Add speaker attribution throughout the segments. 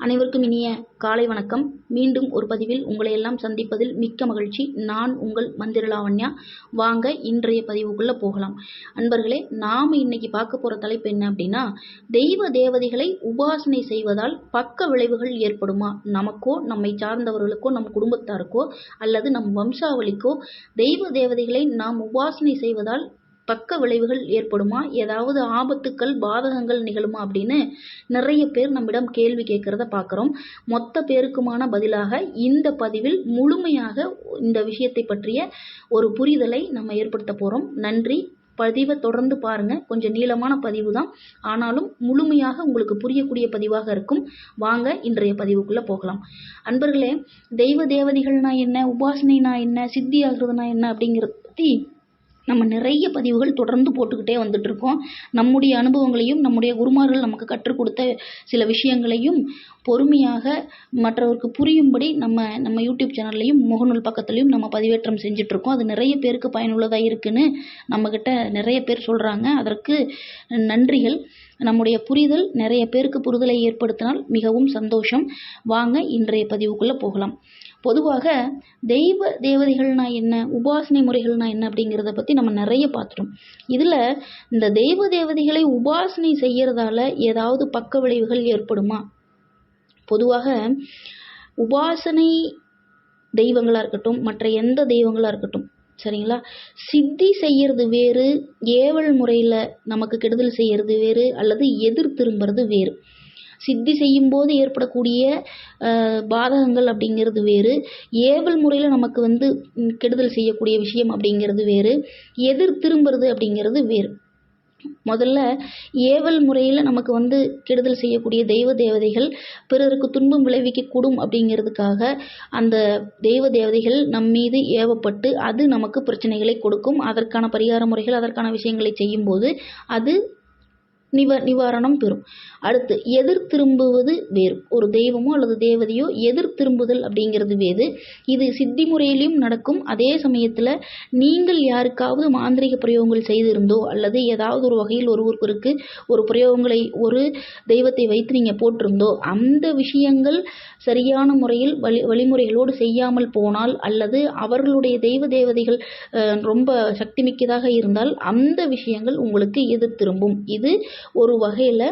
Speaker 1: அனைவருக்கும் இனிய காலை வணக்கம். மீண்டும் ஒரு பதிவில் உங்களை எல்லாம் சந்திப்பதில் மிக்க மகிழ்ச்சி. நான் உங்கள் மந்திரலாவண்யா. வாங்க இன்றைய பதிவுக்குள்ளே போகலாம். அன்பர்களே நாம் இன்னைக்கு பார்க்க போகிற தலைப்பு என்ன அப்படின்னா தெய்வ தேவதைகளை உபாசனை செய்வதால் பக்க விளைவுகள் ஏற்படுமா? நமக்கோ நம்மை சார்ந்தவர்களுக்கோ நம் குடும்பத்தாருக்கோ அல்லது நம் வம்சாவளிக்கோ தெய்வ தேவதைகளை நாம் உபாசனை செய்வதால் பக்க விளைவுகள் ஏற்படுமா? ஏதாவது ஆபத்துக்கள் பாதகங்கள் நிகழுமா அப்படின்னு நிறைய பேர் நம்மிடம் கேள்வி கேட்குறத பார்க்குறோம். மொத்த பேருக்குமான பதிலாக இந்த பதிவில் முழுமையாக இந்த விஷயத்தை பற்றிய ஒரு புரிதலை நம்ம ஏற்படுத்த போகிறோம் நன்றி. பதிவை தொடர்ந்து பாருங்க. கொஞ்சம் நீளமான பதிவு தான். ஆனாலும் முழுமையாக உங்களுக்கு புரியக்கூடிய பதிவாக இருக்கும். வாங்க இன்றைய பதிவுக்குள்ள போகலாம். அன்பர்களே தெய்வ தேவதைகள்னா என்ன? உபாசனைனா என்ன? சித்தி ஆகுறதுனா என்ன? அப்படிங்கிறத பற்றி நம்ம நிறைய பதிவுகள் தொடர்ந்து போட்டுக்கிட்டே வந்துட்டு இருக்கோம் நம்முடைய அனுபவங்களையும் நம்முடைய குருமார்கள் நமக்கு கற்றுக் கொடுத்த சில விஷயங்களையும் பொறுமையாக மற்றவருக்கு புரியும்படி நம்ம நம்ம யூடியூப் சேனல்லையும் முகநூல் பக்கத்துலையும் நம்ம பதிவேற்றம் செஞ்சிட்ருக்கோம் அது நிறைய பேருக்கு பயனுள்ளதாக இருக்குன்னு நம்மக்கிட்ட நிறைய பேர் சொல்கிறாங்க அதற்கு நன்றிகள். நம்முடைய புரிதல் நிறைய பேருக்கு புரிதலை ஏற்படுத்தினால் மிகவும் சந்தோஷம். வாங்க இன்றைய பதிவுக்குள்ளே போகலாம். பொதுவாக தெய்வ தேவதைகள்னா என்ன உபாசனை முறைகள்னா என்ன அப்படிங்கிறத பற்றி நம்ம நிறைய பார்த்துட்டோம். இதில் இந்த தெய்வ தேவதைகளை உபாசனை செய்கிறதால ஏதாவது பக்க விளைவுகள் ஏற்படுமா? பொதுவாக உபாசனை தெய்வங்களாக இருக்கட்டும் மற்ற எந்த தெய்வங்களாக இருக்கட்டும் சரிங்களா? சித்தி செய்யறது வேறு ஏவல் முறையில் நமக்கு கெடுதல் செய்யறது வேறு அல்லது எதிர் திரும்புறது வேறு. சித்தி செய்யும் போது ஏற்படக்கூடிய பாதகங்கள் அப்படிங்கிறது வேறு. ஏவல் முறையில் நமக்கு வந்து கெடுதல் செய்யக்கூடிய விஷயம் அப்படிங்கிறது வேறு. எதிர் திரும்புறது அப்படிங்கிறது வேறு. முதல்ல ஏவல் முறையில் நமக்கு வந்து கெடுதல் செய்யக்கூடிய தெய்வ தேவதைகள் பிறருக்கு துன்பம் விளைவிக்கக்கூடும் அப்படிங்கிறதுக்காக அந்த தெய்வ தேவதைகள் நம் மீது ஏவப்பட்டு அது நமக்கு பிரச்சனைகளை கொடுக்கும். அதற்கான பரிகார முறைகள் அதற்கான விஷயங்களை செய்யும்போது அது நிவ நிவாரணம் பெறும். அடுத்து எதிர் திரும்புவது வேறு. ஒரு தெய்வமோ அல்லது தேவதையோ எதிர் திரும்புதல் அப்படிங்கிறது வேறு. இது சித்தி முறையிலையும் நடக்கும். அதே சமயத்தில் நீங்கள் யாருக்காவது மாந்திரிக பிரயோகங்கள் செய்திருந்தோ அல்லது ஏதாவது ஒரு வகையில் ஒருவருக்கு ஒரு பிரயோகங்களை ஒரு தெய்வத்தை வைத்து நீங்கள் போட்டிருந்தோ அந்த விஷயங்கள் சரியான முறையில் வழி வழிமுறைகளோடு செய்யாமல் போனால் அல்லது அவர்களுடைய தெய்வ தேவதைகள் ரொம்ப சக்தி மிக்கதாக இருந்தால் அந்த விஷயங்கள் உங்களுக்கு எதிர் திரும்பும். இது ஒரு வகையில்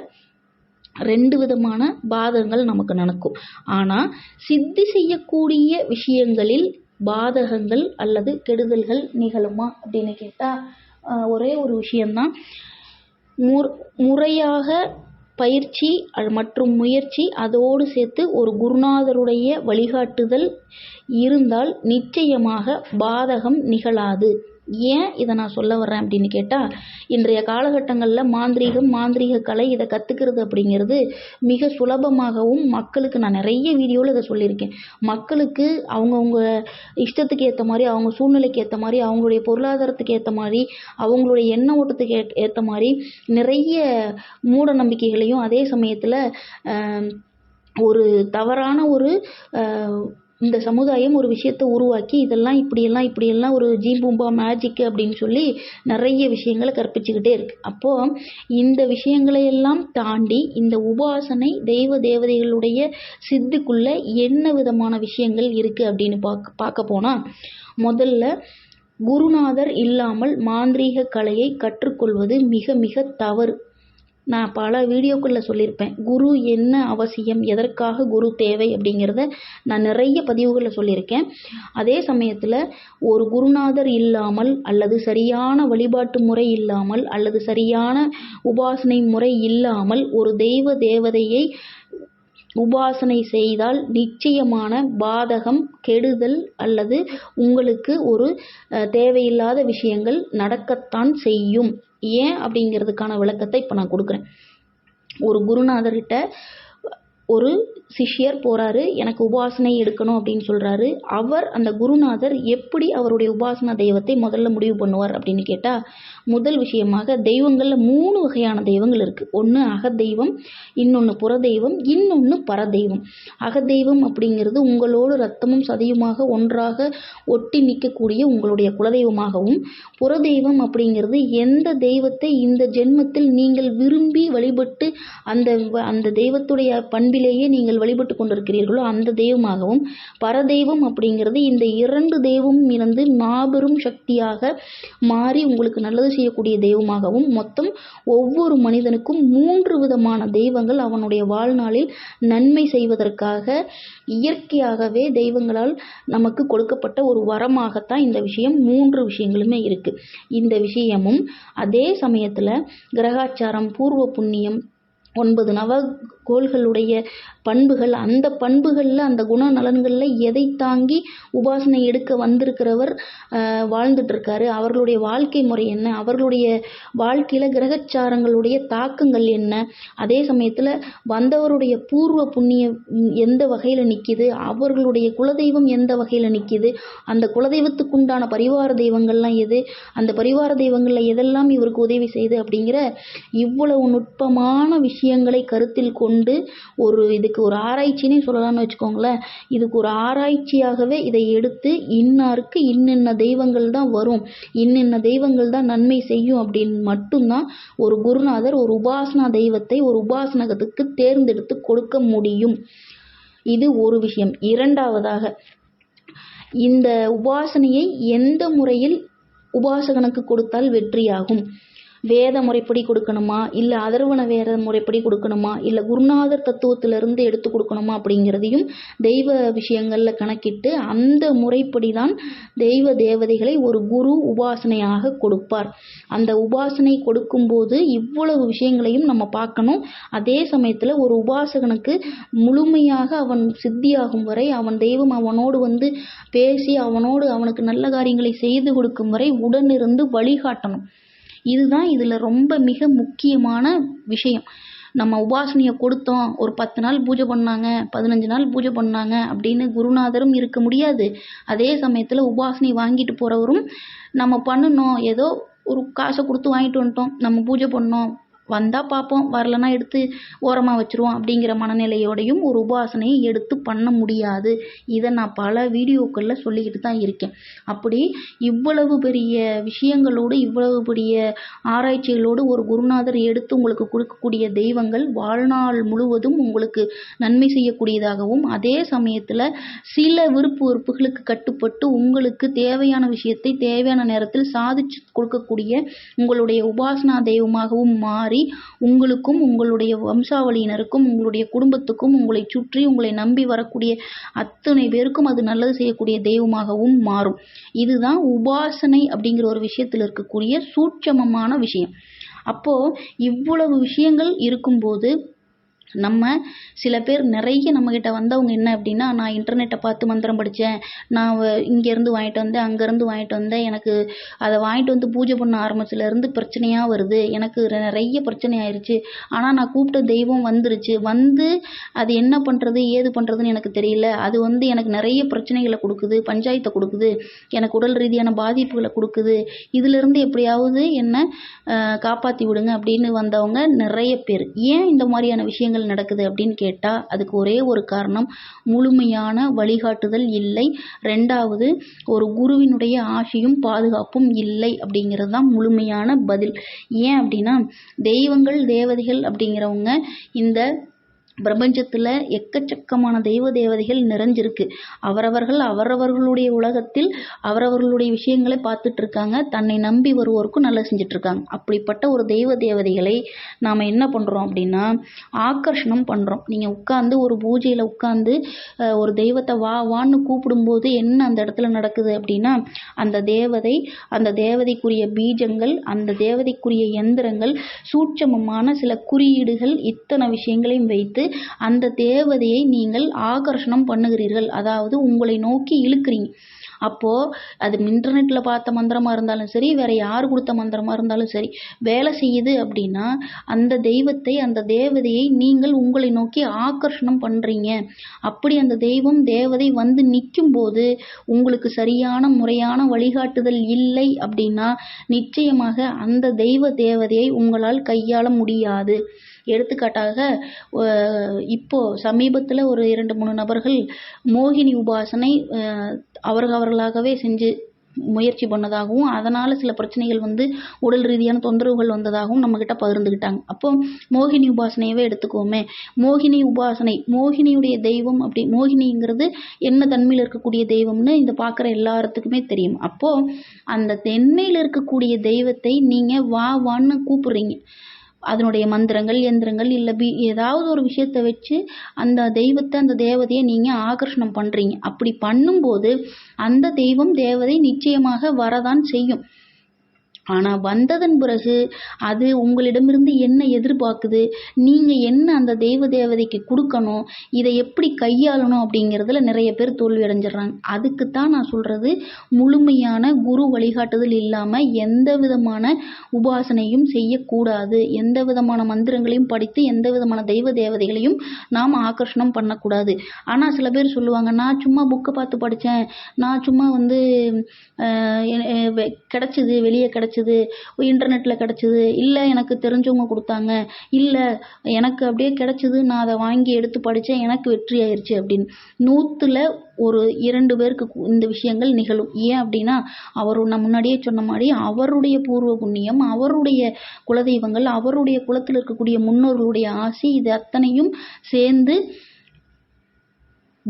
Speaker 1: ரெண்டு விதமான பாதகங்கள் நமக்கு நடக்கும். ஆனால் சித்தி செய்யக்கூடிய விஷயங்களில் பாதகங்கள் அல்லது கெடுதல்கள் நிகழுமா அப்படின்னு கேட்டால் ஒரே ஒரு விஷயந்தான் முர் முறையாக பயிற்சி மற்றும் முயற்சி அதோடு சேர்த்து ஒரு குருநாதருடைய வழிகாட்டுதல் இருந்தால் நிச்சயமாக பாதகம் நிகழாது. ஏன் இதை நான் சொல்ல வர்றேன் அப்படின்னு கேட்டால் இன்றைய காலகட்டங்களில் மாந்திரீகம் மாந்திரீக கலை இதை கற்றுக்கிறது அப்படிங்கிறது மிக சுலபமாகவும் மக்களுக்கு நான் நிறைய வீடியோவில் இதை சொல்லியிருக்கேன். மக்களுக்கு அவங்கவுங்க இஷ்டத்துக்கு ஏற்ற மாதிரி அவங்க சூழ்நிலைக்கு ஏற்ற மாதிரி அவங்களுடைய பொருளாதாரத்துக்கு ஏற்ற மாதிரி அவங்களுடைய எண்ண ஓட்டத்துக்கு ஏற்ற மாதிரி நிறைய மூட நம்பிக்கைகளையும் அதே சமயத்தில் ஒரு தவறான ஒரு இந்த சமுதாயம் ஒரு விஷயத்தை உருவாக்கி இதெல்லாம் இப்படியெல்லாம் இப்படியெல்லாம் ஒரு ஜீம்பூம்பா மேஜிக்கு அப்படின்னு சொல்லி நிறைய விஷயங்களை கற்பிச்சுக்கிட்டே இருக்குது அப்போது இந்த விஷயங்களை எல்லாம் தாண்டி இந்த உபாசனை தெய்வ தேவதைகளுடைய சித்துக்குள்ள என்ன விதமான விஷயங்கள் இருக்குது அப்படின்னு பார்க்க பார்க்க போனால் முதல்ல குருநாதர் இல்லாமல் மாந்திரீக கலையை கற்றுக்கொள்வது மிக மிக தவறு. நான் பல வீடியோக்களில் சொல்லியிருப்பேன். குரு என்ன அவசியம்? எதற்காக குரு தேவை? அப்படிங்கிறத நான் நிறைய பதிவுகளில் சொல்லியிருக்கேன். அதே சமயத்தில் ஒரு குருநாதர் இல்லாமல் அல்லது சரியான வழிபாட்டு முறை இல்லாமல் அல்லது சரியான உபாசனை முறை இல்லாமல் ஒரு தெய்வ தேவதையை உபாசனை செய்தால் நிச்சயமான பாதகம் கெடுதல் அல்லது உங்களுக்கு ஒரு தேவையில்லாத விஷயங்கள் நடக்கத்தான் செய்யும். ஏன் அப்படிங்கிறதுக்கான விளக்கத்தை இப்போ நான் கொடுக்குறேன். ஒரு குருநாதர்கிட்ட ஒரு சிஷ்யர் போகிறாரு எனக்கு உபாசனை எடுக்கணும் அப்படின்னு சொல்கிறாரு அவர் அந்த குருநாதர் எப்படி அவருடைய உபாசனா தெய்வத்தை முதல்ல முடிவு பண்ணுவார் அப்படின்னு கேட்டால் முதல் விஷயமாக தெய்வங்களில் மூணு வகையான தெய்வங்கள் இருக்குது ஒன்று அகதெய்வம் இன்னொன்று புறதெய்வம் இன்னொன்று பரதெய்வம். அகதெய்வம் அப்படிங்கிறது உங்களோடு ரத்தமும் சதியுமாக ஒன்றாக ஒட்டி நிற்கக்கூடிய உங்களுடைய குலதெய்வமாகவும் புறதெய்வம் அப்படிங்கிறது எந்த தெய்வத்தை இந்த ஜென்மத்தில் நீங்கள் விரும்பி வழிபட்டு அந்த அந்த தெய்வத்துடைய பண்பு இயல்பிலேயே நீங்கள் வழிபட்டு கொண்டிருக்கிறீர்களோ அந்த தெய்வமாகவும் பரதெய்வம் அப்படிங்கிறது இந்த இரண்டு தெய்வம் இருந்து மாபெரும் சக்தியாக மாறி உங்களுக்கு நல்லது செய்யக்கூடிய தெய்வமாகவும் மொத்தம் ஒவ்வொரு மனிதனுக்கும் மூன்று விதமான தெய்வங்கள் அவனுடைய வாழ்நாளில் நன்மை செய்வதற்காக இயற்கையாகவே தெய்வங்களால் நமக்கு கொடுக்கப்பட்ட ஒரு வரமாகத்தான் இந்த விஷயம் மூன்று விஷயங்களுமே இருக்கு. இந்த விஷயமும் அதே சமயத்தில் கிரகாச்சாரம் பூர்வ புண்ணியம் ஒன்பது நவகோள்களுடைய பண்புகள் அந்த பண்புகளில் அந்த குணநலன்களில் எதை தாங்கி உபாசனை எடுக்க வந்திருக்கிறவர் வாழ்ந்துட்டுருக்காரு. அவர்களுடைய வாழ்க்கை முறை என்ன? அவர்களுடைய வாழ்க்கையில் கிரகச்சாரங்களுடைய தாக்கங்கள் என்ன? அதே சமயத்தில் வந்தவருடைய பூர்வ புண்ணியம் எந்த வகையில் நிற்கிது அவர்களுடைய குலதெய்வம் எந்த வகையில் நிற்கிது அந்த குலதெய்வத்துக்குண்டான பரிவார தெய்வங்கள்லாம் எது? அந்த பரிவார தெய்வங்களில் எதெல்லாம் இவருக்கு உதவி செய்யுது அப்படிங்கிற இவ்வளவு நுட்பமான விஷயம் விஷயங்களை கருத்தில் கொண்டு ஒரு இதுக்கு ஒரு ஆராய்ச்சினே சொல்லலாம்னு வச்சுக்கோங்களேன். இதுக்கு ஒரு ஆராய்ச்சியாகவே இதை எடுத்து இன்னாருக்கு இன்னின்ன தெய்வங்கள் தான் வரும் இன்னின்ன தெய்வங்கள் தான் நன்மை செய்யும் அப்படின்னு மட்டும்தான் ஒரு குருநாதர் ஒரு உபாசனா தெய்வத்தை ஒரு உபாசனகத்துக்கு தேர்ந்தெடுத்து கொடுக்க முடியும். இது ஒரு விஷயம். இரண்டாவதாக இந்த உபாசனையை எந்த முறையில் உபாசகனுக்கு கொடுத்தால் வெற்றியாகும்? வேத முறைப்படி கொடுக்கணுமா? இல்லை அதர்வன வேத முறைப்படி கொடுக்கணுமா? இல்லை குருநாதர் தத்துவத்திலிருந்து எடுத்து கொடுக்கணுமா? அப்படிங்கிறதையும் தெய்வ விஷயங்களில் கணக்கிட்டு அந்த முறைப்படி தான் தெய்வ தேவதைகளை ஒரு குரு உபாசனையாக கொடுப்பார். அந்த உபாசனை கொடுக்கும்போது இவ்வளவு விஷயங்களையும் நம்ம பார்க்கணும். அதே சமயத்தில் ஒரு உபாசகனுக்கு முழுமையாக அவன் சித்தியாகும் வரை அவன் தெய்வம் அவனோடு வந்து பேசி அவனோடு அவனுக்கு நல்ல காரியங்களை செய்து கொடுக்கும் வரை உடனிருந்து வழிகாட்டணும். இதுதான் இதில் ரொம்ப மிக முக்கியமான விஷயம். நம்ம உபாசனையை கொடுத்தோம் ஒரு பத்து நாள் பூஜை பண்ணாங்க பதினஞ்சு நாள் பூஜை பண்ணாங்க அப்படின்னு குருநாதரும் இருக்க முடியாது. அதே சமயத்தில் உபாசனை வாங்கிட்டு போகிறவரும் நம்ம பண்ணணும். ஏதோ ஒரு காசை கொடுத்து வாங்கிட்டு வந்துட்டோம் நம்ம பூஜை பண்ணோம் வந்தால் பார்ப்போம் வரலன்னா எடுத்து ஓரமாக வச்சுருவோம் அப்படிங்கிற மனநிலையோடையும் ஒரு உபாசனையை எடுத்து பண்ண முடியாது. இதை நான் பல வீடியோக்களில் சொல்லிக்கிட்டு தான் இருக்கேன். அப்படி இவ்வளவு பெரிய விஷயங்களோடு இவ்வளவு பெரிய ஆராய்ச்சிகளோடு ஒரு குருநாதர் எடுத்து உங்களுக்கு கொடுக்கக்கூடிய தெய்வங்கள் வாழ்நாள் முழுவதும் உங்களுக்கு நன்மை செய்யக்கூடியதாகவும் அதே சமயத்தில் சில விருப்பு வெறுப்புகளுக்கு கட்டுப்பட்டு உங்களுக்கு தேவையான விஷயத்தை தேவையான நேரத்தில் சாதிச்சு கொடுக்கக்கூடிய உங்களுடைய உபாசனா தெய்வமாகவும் மாறி உங்களுக்கும் உங்களுடைய வம்சாவளியினருக்கும் உங்களுடைய குடும்பத்துக்கும் உங்களை சுற்றி உங்களை நம்பி வரக்கூடிய அத்தனை பேருக்கும் அது நல்லது செய்யக்கூடிய தெய்வமாகவும் மாறும். இதுதான் உபாசனை அப்படிங்கிற ஒரு விஷயத்தில் இருக்கக்கூடிய சூட்சமமான விஷயம். அப்போ இவ்வளவு விஷயங்கள் இருக்கும்போது நம்ம சில பேர் நிறைய நம்மக்கிட்ட வந்தவங்க என்ன அப்படின்னா நான் இன்டர்நெட்டை பார்த்து மந்திரம் படித்தேன் நான் இங்கேருந்து வாங்கிட்டு வந்தேன் அங்கேருந்து வாங்கிட்டு வந்தேன். எனக்கு அதை வாங்கிட்டு வந்து பூஜை பண்ண ஆரம்பிச்சிலேருந்து பிரச்சனையாக வருது. எனக்கு நிறைய பிரச்சனை ஆயிடுச்சு ஆனால் நான் கூப்பிட்ட தெய்வம் வந்துருச்சு. வந்து அது என்ன பண்ணுறது ஏது பண்ணுறதுன்னு எனக்கு தெரியல. அது வந்து எனக்கு நிறைய பிரச்சனைகளை கொடுக்குது பஞ்சாயத்தை கொடுக்குது. எனக்கு உடல் ரீதியான பாதிப்புகளை கொடுக்குது. இதிலிருந்து எப்படியாவது என்னை காப்பாற்றி விடுங்க அப்படின்னு வந்தவங்க நிறைய பேர். ஏன் இந்த மாதிரியான விஷயங்கள் நடக்குது அப்படின்னு கேட்டால் அதுக்கு ஒரே ஒரு காரணம் முழுமையான வழிகாட்டுதல் இல்லை. ரெண்டாவது ஒரு குருவினுடைய ஆசையும் பாதுகாப்பும் இல்லை அப்படிங்கிறது தான் முழுமையான பதில். ஏன் அப்படின்னா தெய்வங்கள் தேவதைகள் அப்படிங்கிறவங்க இந்த பிரபஞ்சத்தில் எக்கச்சக்கமான தெய்வ தேவதைகள் நிறைஞ்சிருக்கு. அவரவர்கள் அவரவர்களுடைய உலகத்தில் அவரவர்களுடைய விஷயங்களை பார்த்துட்டு இருக்காங்க. தன்னை நம்பி வருவோருக்கும் நல்லா செஞ்சுட்டு இருக்காங்க அப்படிப்பட்ட ஒரு தெய்வ தேவதைகளை நாம் என்ன பண்ணுறோம் அப்படின்னா ஆக்கர்ஷணம் பண்ணுறோம் நீங்கள் உட்காந்து ஒரு பூஜையில் உட்காந்து ஒரு தெய்வத்தை வா வான்னு கூப்பிடும்போது என்ன அந்த இடத்துல நடக்குது அப்படின்னா அந்த தேவதை அந்த தேவதைக்குரிய பீஜங்கள் அந்த தேவதைக்குரிய எந்திரங்கள் சூட்சமமான சில குறியீடுகள் இத்தனை விஷயங்களையும் வைத்து அந்த தேவதையை நீங்கள் ஆகர்ஷணம் பண்ணுகிறீர்கள். அதாவது உங்களை நோக்கி இழுக்கிறீங்க. அப்போது அது இன்டர்நெட்டில் பார்த்த மந்திரமாக இருந்தாலும் சரி வேறு யார் கொடுத்த மந்திரமாக இருந்தாலும் சரி வேலை செய்யுது அப்படின்னா அந்த தெய்வத்தை அந்த தேவதையை நீங்கள் உங்களை நோக்கி ஆக்கர்ஷணம் பண்ணுறீங்க அப்படி அந்த தெய்வம் தேவதை வந்து நிற்கும் போது உங்களுக்கு சரியான முறையான வழிகாட்டுதல் இல்லை அப்படின்னா நிச்சயமாக அந்த தெய்வ தேவதையை உங்களால் கையாள முடியாது. எடுத்துக்காட்டாக இப்போ சமீபத்தில் ஒரு இரண்டு மூணு நபர்கள் மோகினி உபாசனை அவர்கள் அவர்களாகவே செஞ்சு முயற்சி பண்ணதாகவும் அதனால் சில பிரச்சனைகள் வந்து உடல் ரீதியான தொந்தரவுகள் வந்ததாகவும் நம்மக்கிட்ட பகிர்ந்துக்கிட்டாங்க அப்போ மோகினி உபாசனையவே எடுத்துக்கோமே மோகினி உபாசனை மோகினியுடைய தெய்வம் அப்படி மோகினிங்கிறது என்ன தன்மையில் இருக்கக்கூடிய தெய்வம்னு இந்த பார்க்குற எல்லாத்துக்குமே தெரியும். அப்போது அந்த தென்மையில் இருக்கக்கூடிய தெய்வத்தை நீங்கள் வா வான்னு கூப்பிடுறீங்க. அதனுடைய மந்திரங்கள் எந்திரங்கள் இல்லை பி ஏதாவது ஒரு விஷயத்தை வச்சு அந்த தெய்வத்தை அந்த தேவதையை நீங்கள் ஆகர்ஷணம் பண்ணுறீங்க அப்படி பண்ணும்போது அந்த தெய்வம் தேவதை நிச்சயமாக வரதான் செய்யும். ஆனால் வந்ததன் பிறகு அது உங்களிடமிருந்து என்ன எதிர்பார்க்குது? நீங்கள் என்ன அந்த தெய்வ தேவதைக்கு கொடுக்கணும்? இதை எப்படி கையாளணும் அப்படிங்கிறதுல நிறைய பேர் தோல்வி அடைஞ்சிடுறாங்க. அதுக்கு தான் நான் சொல்கிறது முழுமையான குரு வழிகாட்டுதல் இல்லாமல் எந்த விதமான உபாசனையும் செய்யக்கூடாது. எந்த விதமான மந்திரங்களையும் படித்து எந்த விதமான தெய்வ தேவதைகளையும் நாம் ஆகர்ஷணம் பண்ணக்கூடாது. ஆனால் சில பேர் சொல்லுவாங்க நான் சும்மா புக்கை பார்த்து படித்தேன் நான் சும்மா வந்து கிடச்சிது வெளியே கிடச்சி கிடச்சிது இன்டர்நெட்டில் கிடச்சிது இல்லை எனக்கு தெரிஞ்சவங்க கொடுத்தாங்க இல்லை எனக்கு அப்படியே கிடச்சிது நான் அதை வாங்கி எடுத்து படித்தேன் எனக்கு வெற்றி ஆயிடுச்சு அப்படின்னு. நூற்றில் ஒரு இரண்டு பேருக்கு இந்த விஷயங்கள் நிகழும். ஏன் அப்படின்னா அவர் நான் முன்னாடியே சொன்ன மாதிரி அவருடைய பூர்வ புண்ணியம் அவருடைய குலதெய்வங்கள் அவருடைய குலத்தில் இருக்கக்கூடிய முன்னோர்களுடைய ஆசை இது அத்தனையும் சேர்ந்து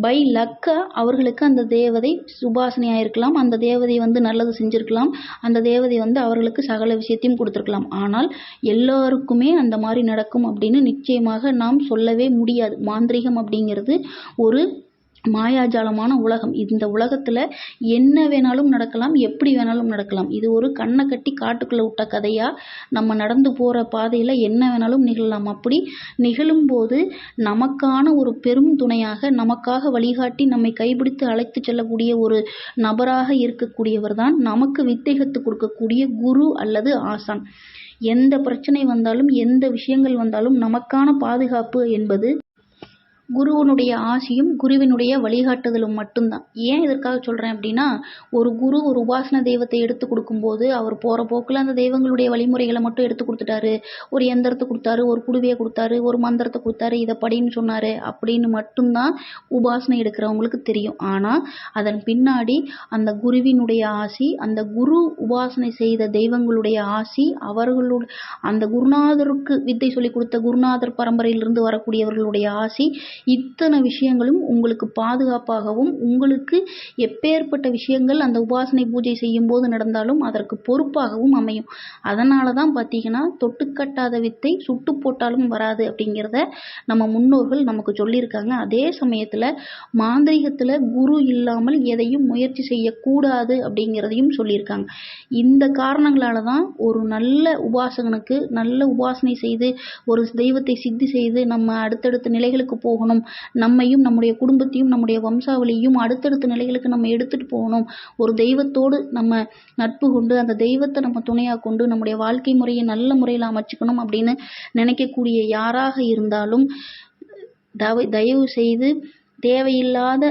Speaker 1: பை லக்காக அவர்களுக்கு அந்த தேவதை சுபாசனையாக இருக்கலாம். அந்த தேவதை வந்து நல்லது செஞ்சுருக்கலாம். அந்த தேவதை வந்து அவர்களுக்கு சகல விஷயத்தையும் கொடுத்துருக்கலாம். ஆனால் எல்லோருக்குமே அந்த மாதிரி நடக்கும் அப்படின்னு நிச்சயமாக நாம் சொல்லவே முடியாது. மாந்திரீகம் அப்படிங்கிறது ஒரு மாயாஜாலமான உலகம். இந்த உலகத்தில் என்ன வேணாலும் நடக்கலாம் எப்படி வேணாலும் நடக்கலாம். இது ஒரு கண்ணை கட்டி காட்டுக்குள்ளே விட்ட கதையாக நம்ம நடந்து போகிற பாதையில் என்ன வேணாலும் நிகழலாம். அப்படி நிகழும்போது நமக்கான ஒரு பெரும் துணையாக நமக்காக வழிகாட்டி நம்மை கைபிடித்து அழைத்து செல்லக்கூடிய ஒரு நபராக இருக்கக்கூடியவர் தான் நமக்கு வித்தேகத்து கொடுக்கக்கூடிய குரு அல்லது ஆசான். எந்த பிரச்சனை வந்தாலும் எந்த விஷயங்கள் வந்தாலும் நமக்கான பாதுகாப்பு என்பது குருவினுடைய ஆசியும் குருவினுடைய வழிகாட்டுதலும் மட்டும்தான். ஏன் இதற்காக சொல்கிறேன் அப்படின்னா ஒரு குரு ஒரு உபாசன தெய்வத்தை எடுத்து கொடுக்கும்போது அவர் போகிற போக்கில் அந்த தெய்வங்களுடைய வழிமுறைகளை மட்டும் எடுத்து கொடுத்துட்டாரு. ஒரு எந்திரத்தை கொடுத்தாரு ஒரு குடுவையை கொடுத்தாரு ஒரு மந்திரத்தை கொடுத்தாரு இதை படின்னு சொன்னார் அப்படின்னு மட்டும்தான் உபாசனை எடுக்கிறவங்களுக்கு தெரியும். ஆனால் அதன் பின்னாடி அந்த குருவினுடைய ஆசி அந்த குரு உபாசனை செய்த தெய்வங்களுடைய ஆசி அவர்களுடைய அந்த குருநாதருக்கு வித்தை சொல்லி கொடுத்த குருநாதர் பரம்பரையிலிருந்து வரக்கூடியவர்களுடைய ஆசி இத்தனை விஷயங்களும் உங்களுக்கு பாதுகாப்பாகவும் உங்களுக்கு எப்பேற்பட்ட விஷயங்கள் அந்த உபாசனை பூஜை செய்யும் போது நடந்தாலும் அதற்கு பொறுப்பாகவும் அமையும். அதனால தான் பார்த்தீங்கன்னா தொட்டுக்கட்டாத வித்தை சுட்டு போட்டாலும் வராது அப்படிங்கிறத நம்ம முன்னோர்கள் நமக்கு சொல்லியிருக்காங்க. அதே சமயத்தில் மாந்திரிகத்தில் குரு இல்லாமல் எதையும் முயற்சி செய்யக்கூடாது அப்படிங்கிறதையும் சொல்லியிருக்காங்க. இந்த காரணங்களால தான் ஒரு நல்ல உபாசகனுக்கு நல்ல உபாசனை செய்து ஒரு தெய்வத்தை சித்தி செய்து நம்ம அடுத்தடுத்த நிலைகளுக்கு போகணும். போகணும். நம்மையும் நம்முடைய குடும்பத்தையும் நம்முடைய வம்சாவளியையும் அடுத்தடுத்த நிலைகளுக்கு நம்ம எடுத்துகிட்டு போகணும். ஒரு தெய்வத்தோடு நம்ம நட்பு கொண்டு அந்த தெய்வத்தை நம்ம துணையாக கொண்டு நம்முடைய வாழ்க்கை முறையை நல்ல முறையில் அமைச்சுக்கணும் அப்படின்னு நினைக்கக்கூடிய யாராக இருந்தாலும் தவ தயவு செய்து தேவையில்லாத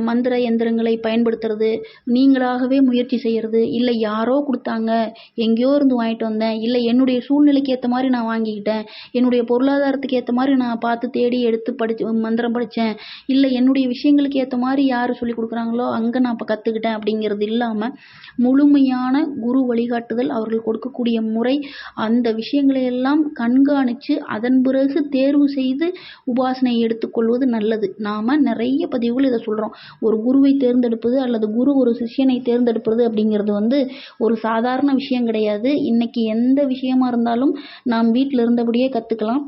Speaker 1: மந்திர எந்திரங்களை பயன்படுத்துறது நீங்களாகவே முயற்சி செய்கிறது இல்லை யாரோ கொடுத்தாங்க எங்கேயோ இருந்து வாங்கிட்டு வந்தேன் இல்லை என்னுடைய சூழ்நிலைக்கு ஏற்ற மாதிரி நான் வாங்கிக்கிட்டேன் என்னுடைய பொருளாதாரத்துக்கு ஏற்ற மாதிரி நான் பார்த்து தேடி எடுத்து படித்து மந்திரம் படித்தேன் இல்லை என்னுடைய விஷயங்களுக்கு ஏற்ற மாதிரி யார் சொல்லி கொடுக்குறாங்களோ அங்கே நான் இப்போ கற்றுக்கிட்டேன் அப்படிங்கிறது இல்லாமல் முழுமையான குரு வழிகாட்டுதல் அவர்கள் கொடுக்கக்கூடிய முறை அந்த விஷயங்களை எல்லாம் கண்காணித்து அதன் பிறகு தேர்வு செய்து உபாசனை எடுத்துக்கொள்வது நல்லது. நாம் நிறைய பதிவுகள் இதை சொல்கிறோம் ஒரு குருவை தேர்ந்தெடுப்பது அல்லது குரு ஒரு சிஷ்யனை தேர்ந்தெடுப்பது அப்படிங்கிறது வந்து ஒரு சாதாரண விஷயம் கிடையாது. இன்றைக்கி எந்த விஷயமா இருந்தாலும் நாம் வீட்டில் இருந்தபடியே கற்றுக்கலாம்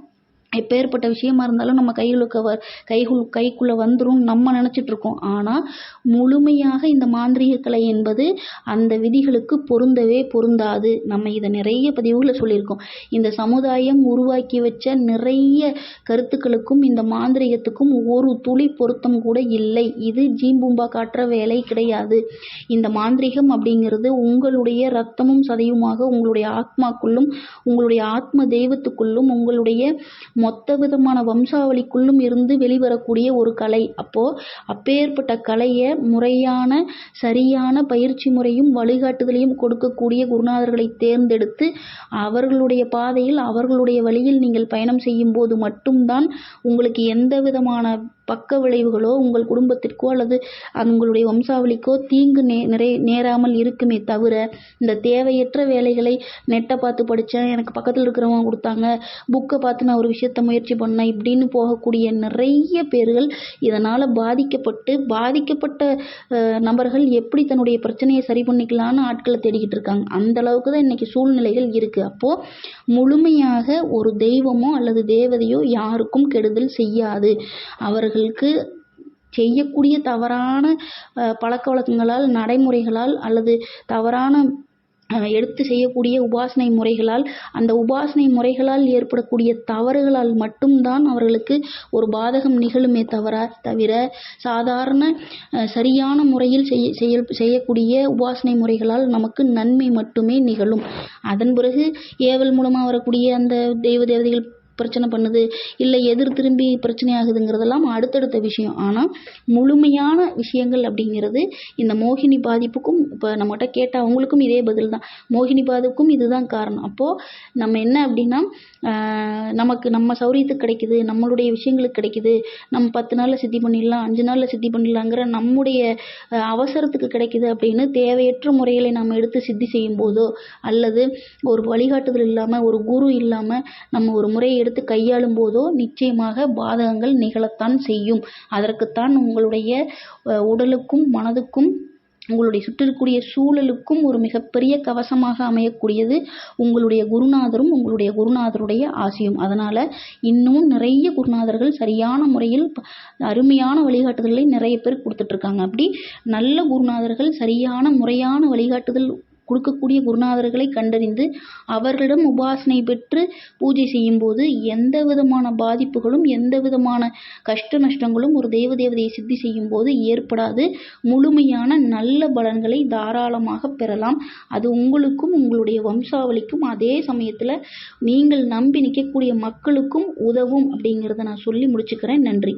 Speaker 1: எப்பேற்பட்ட விஷயமா இருந்தாலும் நம்ம கைகளுக்கு வ கைகுள் கைக்குள்ளே வந்துடும் நம்ம நினச்சிட்ருக்கோம் ஆனால் முழுமையாக இந்த மாந்திரீக கலை என்பது அந்த விதிகளுக்கு பொருந்தவே பொருந்தாது. நம்ம இதை நிறைய பதிவுகளில் சொல்லியிருக்கோம். இந்த சமுதாயம் உருவாக்கி வச்ச நிறைய கருத்துக்களுக்கும் இந்த மாந்திரிகத்துக்கும் ஒரு துளி பொருத்தம் கூட இல்லை. இது ஜீம்பூம்பா காட்டுற வேலை கிடையாது. இந்த மாந்திரிகம் அப்படிங்கிறது உங்களுடைய ரத்தமும் சதையுமாக உங்களுடைய ஆத்மாக்குள்ளும் உங்களுடைய ஆத்ம தெய்வத்துக்குள்ளும் உங்களுடைய மொத்த விதமான வம்சாவளிக்குள்ளும் இருந்து வெளிவரக்கூடிய ஒரு கலை. அப்போது அப்பேற்பட்ட கலையை முறையான சரியான பயிற்சி முறையும் வழிகாட்டுதலையும் கொடுக்கக்கூடிய குருநாதர்களை தேர்ந்தெடுத்து அவர்களுடைய பாதையில் அவர்களுடைய வழியில் நீங்கள் பயணம் செய்யும் போது மட்டும்தான் உங்களுக்கு எந்த விதமான பக்க விளைவுகளோ உங்கள் குடும்பத்திற்கோ அல்லது உங்களுடைய வம்சாவளிக்கோ தீங்கு நே நிறை நேராமல் இருக்குமே தவிர இந்த தேவையற்ற வேலைகளை நெட்டை பார்த்து படித்தேன் எனக்கு பக்கத்தில் இருக்கிறவங்க கொடுத்தாங்க புக்கை பார்த்து நான் ஒரு விஷயத்தை முயற்சி பண்ணேன் இப்படின்னு போகக்கூடிய நிறைய பேர்கள் இதனால் பாதிக்கப்பட்டு பாதிக்கப்பட்ட நபர்கள் எப்படி தன்னுடைய பிரச்சனையை சரி பண்ணிக்கலான்னு ஆட்களை தேடிக்கிட்டு இருக்காங்க. அந்த அளவுக்கு தான் இன்றைக்கி சூழ்நிலைகள் இருக்குது அப்போது முழுமையாக ஒரு தெய்வமோ அல்லது தேவதையோ யாருக்கும் கெடுதல் செய்யாது. அவர்களுக்கு செய்யக்கூடிய தவறான பழக்க வழக்கங்களால் நடைமுறைகளால் அல்லது தவறான எடுத்து செய்யக்கூடிய உபாசனை முறைகளால் அந்த உபாசனை முறைகளால் ஏற்படக்கூடிய தவறுகளால் மட்டும்தான் அவர்களுக்கு ஒரு பாதகம் நிகழுமே தவிர தவிர சாதாரண சரியான முறையில் செய்ய செய்ய செய்யக்கூடிய உபாசனை முறைகளால் நமக்கு நன்மை மட்டுமே நிகழும். அதன் பிறகு ஏவல் மூலமாக வரக்கூடிய அந்த தெய்வ தேவதைகள் பிரச்சனை பண்ணுது இல்லை எதிர் திரும்பி பிரச்சனை ஆகுதுங்கிறதெல்லாம் அடுத்தடுத்த விஷயம். ஆனால் முழுமையான விஷயங்கள் அப்படிங்கிறது இந்த மோகினி பாதிப்புக்கும் இப்போ நம்மகிட்ட கேட்டால் அவங்களுக்கும் இதே பதில் தான் மோகினி பாதிப்புக்கும் இதுதான் காரணம். அப்போது நம்ம என்ன அப்படின்னா நமக்கு நம்ம சௌரியத்துக்கு கிடைக்குது நம்மளுடைய விஷயங்களுக்கு கிடைக்குது நம்ம பத்து நாளில் சித்தி பண்ணிடலாம் அஞ்சு நாளில் சித்தி பண்ணிடலாங்கிற நம்முடைய அவசரத்துக்கு கிடைக்குது அப்படின்னு தேவையற்ற முறைகளை நம்ம எடுத்து சித்தி செய்யும் போதோ அல்லது ஒரு வழிகாட்டுதல் இல்லாமல் ஒரு குரு இல்லாமல் நம்ம ஒரு முறையை எடுத்து எடுத்து கையாளும் போதோ நிச்சயமாக பாதகங்கள் நிகழத்தான் செய்யும். அதற்குத்தான் உங்களுடைய உடலுக்கும் மனதுக்கும் உங்களுடைய சுற்றிருக்கூடிய சூழலுக்கும் ஒரு மிகப்பெரிய கவசமாக அமையக்கூடியது உங்களுடைய குருநாதரும் உங்களுடைய குருநாதருடைய ஆசையும். அதனால் இன்னும் நிறைய குருநாதர்கள் சரியான முறையில் அருமையான வழிகாட்டுதல்களை நிறைய பேர் கொடுத்துட்ருக்காங்க. அப்படி நல்ல குருநாதர்கள் சரியான முறையான வழிகாட்டுதல் கொடுக்கக்கூடிய குருநாதர்களை கண்டறிந்து அவர்களிடம் உபாசனை பெற்று பூஜை செய்யும்போது எந்த விதமான பாதிப்புகளும் எந்த விதமான கஷ்ட நஷ்டங்களும் ஒரு தெய்வ தேவதையை சித்தி செய்யும் போது ஏற்படாது. முழுமையான நல்ல பலன்களை தாராளமாக பெறலாம். அது உங்களுக்கும் உங்களுடைய வம்சாவளிக்கும் அதே சமயத்தில் நீங்கள் நம்பி நிற்கக்கூடிய மக்களுக்கும் உதவும் அப்படிங்கிறத நான் சொல்லி முடிச்சுக்கிறேன். நன்றி.